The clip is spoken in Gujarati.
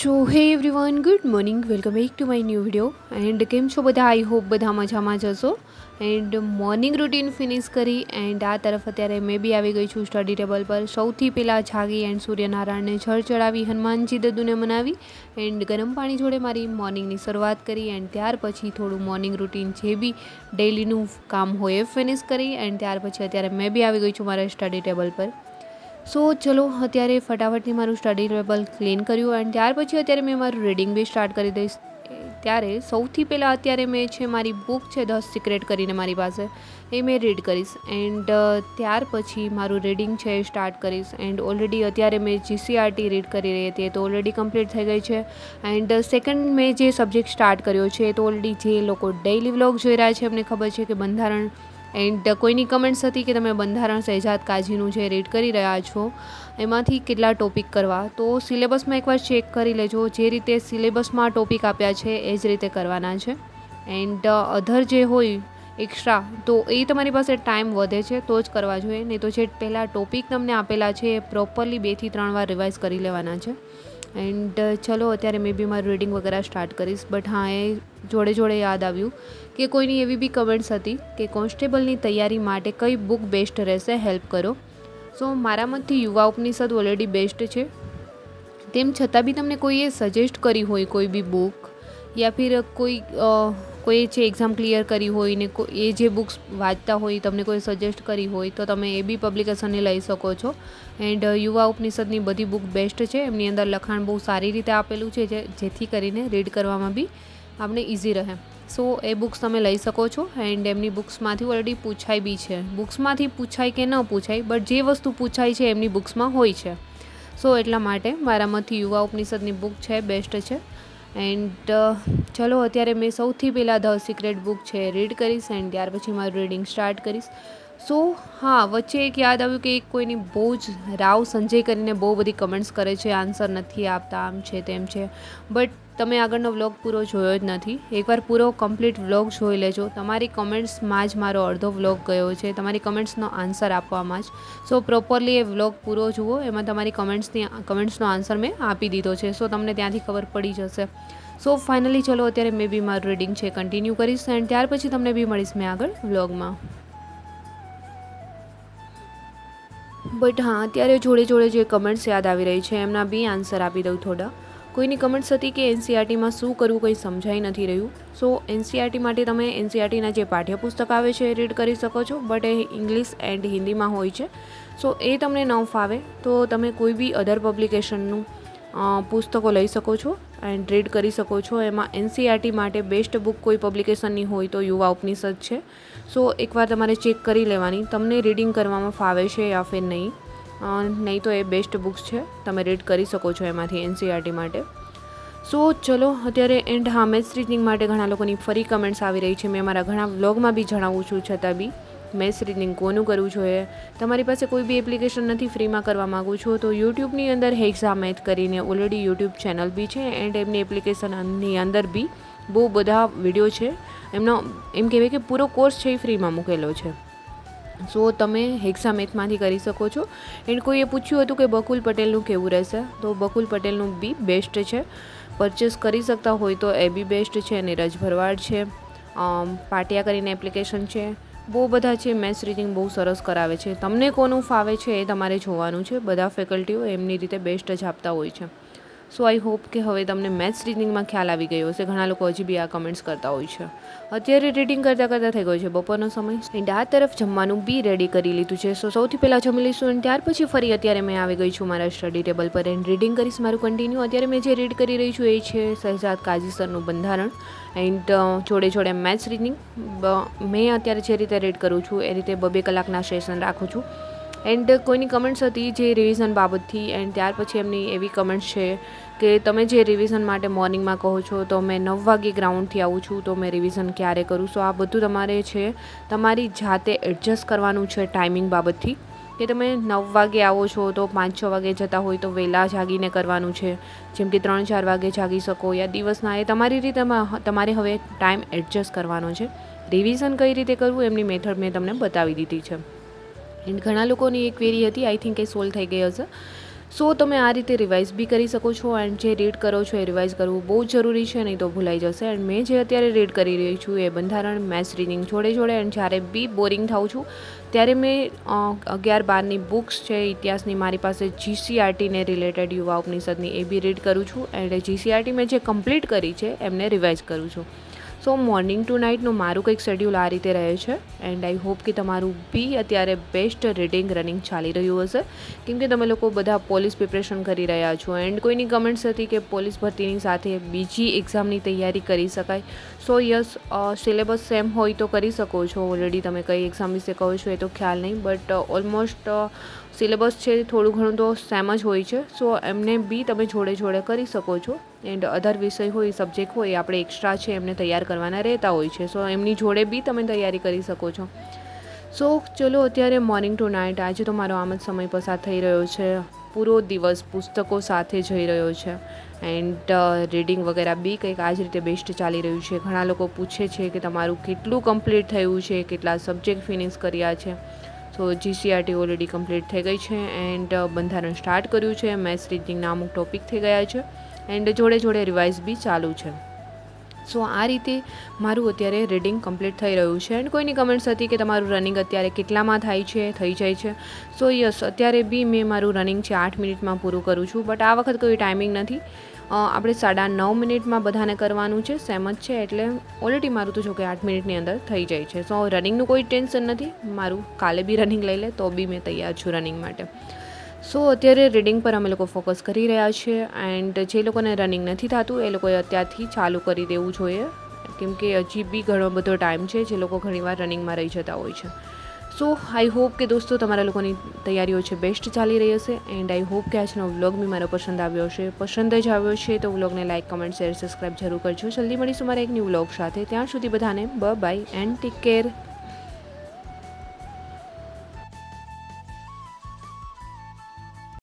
So hey everyone good morning welcome back to my new video and કેમ છો બધા? આઈ હોપ બધા મજામાં જશો એન્ડ મોર્નિંગ રૂટીન ફિનિશ કરી એન્ડ આ તરફ અત્યારે મેં બી આવી ગઈ છું સ્ટડી ટેબલ પર. સૌથી પહેલાં જાગી એન્ડ સૂર્યનારાયણને જળ ચડાવી, હનુમાનજી દદ્દુને મનાવી એન્ડ ગરમ પાણી જોડે મારી મોર્નિંગની શરૂઆત કરી એન્ડ ત્યાર પછી થોડું મોર્નિંગ રૂટીન જે બી ડેઈલીનું કામ હોય એ ફિનિશ કરી એન્ડ ત્યાર પછી અત્યારે મેં બી આવી ગઈ છું મારા સ્ટડી ટેબલ પર. સો ચલો, અત્યારે ફટાફટથી મારું સ્ટડી ટેબલ ક્લીન કર્યું એન્ડ ત્યાર પછી અત્યારે મેં મારું રીડિંગ બી સ્ટાર્ટ કરી દઈશ. ત્યારે સૌથી પહેલાં અત્યારે મેં છે મારી બુક છે ધ સિક્રેટ કરીને મારી પાસે. એ મેં રીડ કરીશ એન્ડ ત્યાર પછી મારું રીડિંગ છે એ સ્ટાર્ટ કરીશ. એન્ડ ઓલરેડી અત્યારે મેં જીસીઆરટી રીડ કરી રહી હતી, એ તો ઓલરેડી કમ્પ્લીટ થઈ ગઈ છે. એન્ડ સેકન્ડ મેં જે સબ્જેક્ટ સ્ટાર્ટ કર્યો છે, એ તો ઓલરેડી જે લોકો ડેઇલી વ્લોગ જોઈ રહ્યા છે, એમને ખબર છે કે બંધારણ એન્ડ કોઈની કમેન્ટ્સ હતી કે તમે બંધારણ સહેજાદ કાજીનું જે રીડ કરી રહ્યા છો, એમાંથી કેટલા ટોપિક કરવા? તો સિલેબસમાં એકવાર ચેક કરી લેજો, જે રીતે સિલેબસમાં ટોપિક આપ્યા છે, એ જ રીતે કરવાના છે. એન્ડ અધર જે હોય એક્સ્ટ્રા તો એ તમારી પાસે ટાઈમ વધે છે, તો જ કરવા જોઈએ. નહીં તો જે પહેલાં ટોપિક તમને આપેલા છે, એ પ્રોપરલી બેથી ત્રણ વાર રિવાઇઝ કરી લેવાના છે. એન્ડ ચલો, અત્યારે મેં બી મારું રીડિંગ વગેરે સ્ટાર્ટ કરીશ. બટ હા, એ જોડે જોડે યાદ આવ્યું કે કોઈની એવી બી કમેન્ટ્સ હતી કે કોન્સ્ટેબલની તૈયારી માટે કઈ બુક બેસ્ટ રહેશે હેલ્પ કરો. સો મારા મતથી યુવા ઉપનિષદ ઓલરેડી બેસ્ટ છે. તેમ છતાં બી તમને કોઈએ સજેસ્ટ કરી હોય કોઈ બી બુક યા ફિર કોઈ કોઈ જે એક્ઝામ ક્લિયર કરી હોય ને એ જે બુક્સ વાંચતા હોય તમને કોઈ સજેસ્ટ કરી હોય, તો તમે એ બી પબ્લિકેશનને લઈ શકો છો. એન્ડ યુવા ઉપનિષદની બધી બુક બેસ્ટ છે. એમની અંદર લખાણ બહુ સારી રીતે આપેલું છે જેથી કરીને રીડ કરવામાં બી આપણે ઇઝી રહે. સો એ બુક્સ તમે લઈ શકો છો. એન્ડ એમની બુક્સમાંથી ઓલરેડી પૂછાય બી છે. બુક્સમાંથી પૂછાય કે ન પૂછાય બટ જે વસ્તુ પૂછાય છે એમની બુક્સમાં હોય છે. સો એટલા માટે મારા મતથી યુવા ઉપનિષદની બુક છે બેસ્ટ છે. એન્ડ ચલો, અત્યારે મેં સૌથી પહેલાં ધ સિક્રેટ બુક છે, રીડ કરીશ, એન્ડ ત્યાર પછી મારું રીડિંગ સ્ટાર્ટ કરીશ. સો હા, વચ્ચે એક યાદ આવ્યું કે એક કોઈની બહુ જ રાવ સંજય કરીને બહુ બધી કમેન્ટ્સ કરે છે આન્સર નથી આપતા, આમ છે, તેમ છે. બટ તમે આગળનો વ્લોગ પૂરો જોયો જ નથી. એકવાર પૂરો કમ્પ્લીટ વ્લોગ જોઈ લેજો. તમારી કમેન્ટ્સમાં જ મારો અડધો વ્લોગ ગયો છે. તમારી કમેન્ટ્સનો આન્સર આપવામાં જ. સો પ્રોપરલી એ વ્લોગ પૂરો જુઓ. એમાં તમારી કમેન્ટ્સની કમેન્ટ્સનો આન્સર મેં આપી દીધો છે. સો તમને ત્યાંથી ખબર પડી જશે. સો ફાઇનલી ચલો, અત્યારે મેં બી મારું રીડિંગ છે કન્ટિન્યુ કરીશ. એન્ડ ત્યાર પછી તમને બી મળીશ મેં આગળ વ્લોગમાં બટ હા, અત્યારે જોડે જોડે જે કમેન્ટ્સ યાદ આવી રહી છે, એમના બી આન્સર આપી દઉં થોડા. કોઈની કમેન્ટ્સ હતી કે એનસીઆરટીમાં શું કરવું કંઈ સમજાઈ નથી રહ્યું? સો એનસીઆરટી માટે તમે એનસીઆરટીના જે પાઠ્યપુસ્તક આવે છે એ રીડ કરી શકો છો બટ એ ઇંગ્લિશ એન્ડ હિન્દીમાં હોય છે. સો એ તમને ન ફાવે, તો તમે કોઈ બી અધર પબ્લિકેશનનું પુસ્તકો લઈ શકો છો. એન્ડ રીડ કરી શકો છો. એમાં એનસીઆરટી માટે બેસ્ટ બુક કોઈ પબ્લિકેશનની હોય તો યુવા ઉપનિષદ છે. સો એકવાર તમારે ચેક કરી લેવાની. તમને રીડિંગ કરવામાં ફાવે છે યા ફિર નહીં. નહીં તો એ બેસ્ટ બુક્સ છે. તમે રીડ કરી શકો છો એમાંથી એનસીઆરટી માટે. સો ચલો, અત્યારે એન્ડ હા. મેથ્સ રીડિંગ માટે ઘણા લોકોની ફરી કમેન્ટ્સ આવી રહી છે. મેં મારા ઘણા વ્લોગમાં બી જણાવું છું છતાં બી. મેથ્સ રીડિંગ કોનું કરવું જોઈએ? તમારી પાસે કોઈ બી એપ્લિકેશન નથી ફ્રીમાં કરવા માગું છો, તો યુટ્યુબની અંદર હેક્ઝા મેથ કરીને ઓલરેડી યુટ્યુબ ચેનલ બી છે એન્ડ એમની એપ્લિકેશનની અંદર બી બહુ બધા વીડિયો છે. એમનો એમ કહેવાય કે પૂરો કોર્સ છે એ ફ્રીમાં મૂકેલો છે. સો તમે હેક્સા મેથમાંથી કરી શકો છો. એન્ડ કોઈએ પૂછ્યું હતું કે બકુલ પટેલનું કેવું રહેશે? તો બકુલ પટેલનું બી બેસ્ટ છે. પરચેસ કરી શકતા હોય તો એ બી બેસ્ટ છે, નીરજ ભરવાડ છે પાટિયા કરીને એપ્લિકેશન છે. બહુ બધા છે, મેથ્સ રીડિંગ બહુ સરસ કરાવે છે. તમને કોનું ફાવે છે એ તમારે જોવાનું છે. બધા ફેકલ્ટીઓ એમની રીતે બેસ્ટ જ આપતા હોય છે. સો આઈ હોપ કે હવે તમને મેથ્સ રીડિંગમાં ખ્યાલ આવી ગયો હશે. ઘણા લોકો હજી બી આ કમેન્ટ્સ કરતા હોય છે. અત્યારે રીડિંગ કરતાં કરતાં થઈ ગયો છે બપોરનો સમય. એન્ડ આ તરફ જમવાનું બી રેડી કરી લીધું છે. સો સૌથી પહેલાં જમી લઈશું અને ત્યાર પછી ફરી અત્યારે મેં આવી ગઈ છું મારા સ્ટડી ટેબલ પર. એન્ડ રીડિંગ કરીશ મારું કન્ટિન્યુ અત્યારે મેં જે રીડ કરી રહી છું એ છે શહેજાદ કાજી સરનું બંધારણ. એન્ડ જોડે જોડે મેથ્સ રીડિંગ મેં અત્યારે જે રીતે રીડ કરું છું એ રીતે બબે કલાકના સેશન રાખું છું. એન્ડ કોઈની કમેન્ટ્સ હતી જે રિવિઝન બાબતથી એન્ડ ત્યાર પછી એમની એવી કમેન્ટ્સ છે કે તમે જે રિવિઝન માટે મોર્નિંગમાં કહો છો, તો મેં નવ વાગે ગ્રાઉન્ડથી આવું છું, તો મેં રિવિઝન ક્યારે કરું? સો આ બધું તમારે છે. તમારી જાતે એડજસ્ટ કરવાનું છે ટાઈમિંગ બાબતથી. કે તમે નવ વાગે આવો છો, તો પાંચ છ વાગે જતા હોય તો વહેલા જાગીને કરવાનું છે. જેમ કે ત્રણ ચાર વાગે જાગી શકો યા દિવસના, એ તમારી રીતે તમારે હવે ટાઈમ એડજસ્ટ કરવાનો છે. રિવિઝન કઈ રીતે કરવું, એમની મેથડ મેં તમને બતાવી દીધી છે. એન્ડ ઘણા લોકોની એક ક્વેરી હતી આઈ થિંક એ સોલ્વ થઈ ગઈ હશે. સો તમે આ રીતે રિવાઇઝ બી કરી શકો છો એન્ડ જે રીડ કરો છો એ રિવાઇઝ કરવું બહુ જરૂરી છે, નહીં તો ભૂલાઈ જશે. એન્ડ મેં જે અત્યારે રીડ કરી રહી છું એ બંધારણ મેથ્સ રીડિંગ જોડે જોડે એન્ડ જ્યારે બી બોરિંગ થાઉં છું, ત્યારે મેં અગિયાર બારની બુક્સ છે, ઇતિહાસની મારી પાસે જીસીઆરટીને રિલેટેડ યુવા ઉપનિષદની એ બી રીડ કરું છું. એન્ડ જીસીઆરટી મેં જે કમ્પ્લીટ કરી છે, એમને રિવાઇઝ કરું છું. સો મોર્નિંગ ટુ નાઇટનું મારું કંઈક શેડ્યુલ આ રીતે રહે છે. એન્ડ આઈ હોપ કે તમારું બી અત્યારે બેસ્ટ રીડિંગ રનિંગ ચાલી રહ્યું હશે. કેમ કે તમે લોકો બધા પોલીસ પ્રિપરેશન કરી રહ્યા છો. એન્ડ કોઈની કમેન્ટ્સ હતી કે પોલીસ ભરતીની સાથે બીજી એક્ઝામની તૈયારી કરી શકાય? સો યસ સિલેબસ સેમ હોય તો કરી શકો છો. ઓલરેડી તમે કઈ એક્ઝામ વિશે કહો છો એ તો ખ્યાલ નહીં. બટ ઓલમોસ્ટ સિલેબસ છે થોડું ઘણું તો સેમ જ હોય છે. સો એમને બી તમે જોડે જોડે કરી શકો છો. એન્ડ અધર વિષય હોય સબ્જેક્ટ હોય આપણે એક્સ્ટ્રા છે, એમને તૈયાર કરવાના રહેતા હોય છે. સો એમની જોડે બી તમે તૈયારી કરી શકો છો. સો ચલો, અત્યારે મોર્નિંગ ટુ નાઇટ આજે તો મારો આમ જ સમય પસાર થઈ રહ્યો છે. પૂરો દિવસ પુસ્તકો સાથે જઈ રહ્યો છે. એન્ડ રીડિંગ વગેરે બી કંઈક આ જ રીતે બેસ્ટ ચાલી રહ્યું છે. ઘણા લોકો પૂછે છે કે તમારું કેટલું કમ્પ્લીટ થયું છે? કેટલા સબ્જેક્ટ ફિનિશ કર્યા છે? સો જીસીઆરટી ઓલરેડી કમ્પ્લીટ થઈ ગઈ છે એન્ડ બંધારણ સ્ટાર્ટ કર્યું છે. મેથ્સ રીડિંગના અમુક ટોપિક થઈ ગયા છે એન્ડ જોડે જોડે રિવાઇઝ બી ચાલુ છે. સો આ રીતે મારું અત્યારે રીડિંગ કમ્પ્લીટ થઈ રહ્યું છે એન્ડ કોઈની કમેન્ટ્સ હતી કે તમારું રનિંગ અત્યારે કેટલામાં થાય છે, થઈ જાય છે? સો યસ અત્યારે બી મેં મારું રનિંગ છે આઠ મિનિટમાં પૂરું કરું છું બટ આ વખત કોઈ ટાઈમિંગ નથી. આપણે સાડા નવ મિનિટમાં બધાને કરવાનું છે. સેમ જ છે, એટલે ઓલરેડી મારું તો જો કે આઠ મિનિટની અંદર થઈ જાય છે. સો રનિંગનું કોઈ ટેન્શન નથી. મારું કાલે બી રનિંગ લઈ લે, તો બી મેં તૈયાર છું રનિંગ માટે. સો અત્યારે રીડિંગ પર અમે લોકો ફોકસ કરી રહ્યા છીએ એન્ડ જે લોકોને રનિંગ નથી થતું, એ લોકોએ અત્યારથી ચાલુ કરી દેવું જોઈએ. કેમ કે હજી બી ઘણો બધો ટાઈમ છે, જે લોકો ઘણીવાર રનિંગમાં રહી જતા હોય છે. સો આઈ હોપ કે દોસ્તો તમારા લોકોની તૈયારીઓ છે બેસ્ટ ચાલી રહી હશે એન્ડ આઈ હોપ કે આજનો વ્લોગ બી મારો પસંદ આવ્યો હશે. પસંદ જ આવ્યો છે તો વ્લોગને લાઇક કમેન્ટ શેર સબસ્ક્રાઈબ જરૂર કરજો. જલ્દી મળીશું મારા એક ન્યૂ વ્લોગ સાથે. ત્યાં સુધી બધાને બ બાય એન્ડ ટેક કેર